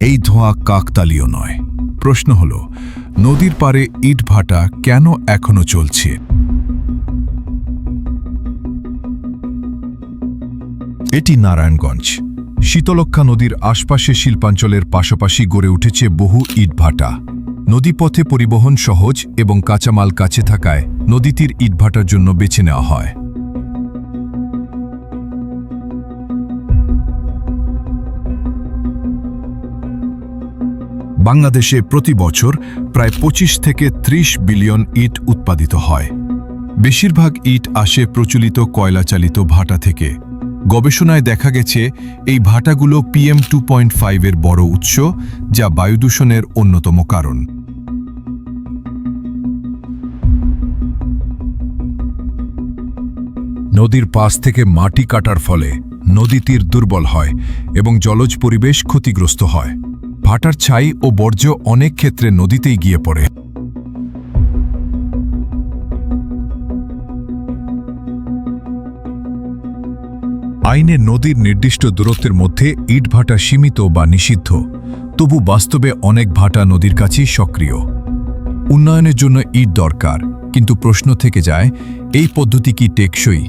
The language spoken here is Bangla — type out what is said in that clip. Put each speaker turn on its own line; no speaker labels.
এই ধোঁয়া কাকতালীয় নয়। প্রশ্ন হল, নদীর পারে ইটভাটা কেন এখনও চলছে? এটি নারায়ণগঞ্জ। শীতলক্ষা নদীর আশপাশে শিল্পাঞ্চলের পাশাপাশি গড়ে উঠেছে বহু ইটভাটা নদীপথে পরিবহন সহজ এবং কাঁচামাল কাছে থাকায় নদীতীর ইটভাটার জন্য বেছে নেওয়া হয়। বাংলাদেশে প্রতি বছর প্রায় ২৫ থেকে ৩০ বিলিয়ন ইট উৎপাদিত হয়। বেশিরভাগ ইট আসে প্রচলিত কয়লা চালিত ভাটা থেকে। গবেষণায় দেখা গেছে, এই ভাটাগুলো পিএম টু পয়েন্ট ফাইভের বড় উৎস, যা বায়ুদূষণের অন্যতম কারণ। নদীর পাশ থেকে মাটি কাটার ফলে নদী তীর দুর্বল হয় এবং জলজ পরিবেশ ক্ষতিগ্রস্ত হয়। ভাটার ছাই ও বর্জ্য অনেক ক্ষেত্রে নদীতেই গিয়ে পড়ে। আইনে নদীর নির্দিষ্ট দূরত্বের মধ্যে ইটভাটা সীমিত বা নিষিদ্ধ, তবু বাস্তবে অনেক ভাটা নদীর কাছেই সক্রিয়। উন্নয়নের জন্য ইট দরকার, কিন্তু প্রশ্ন থেকে যায়, এই পদ্ধতি কি টেকসই?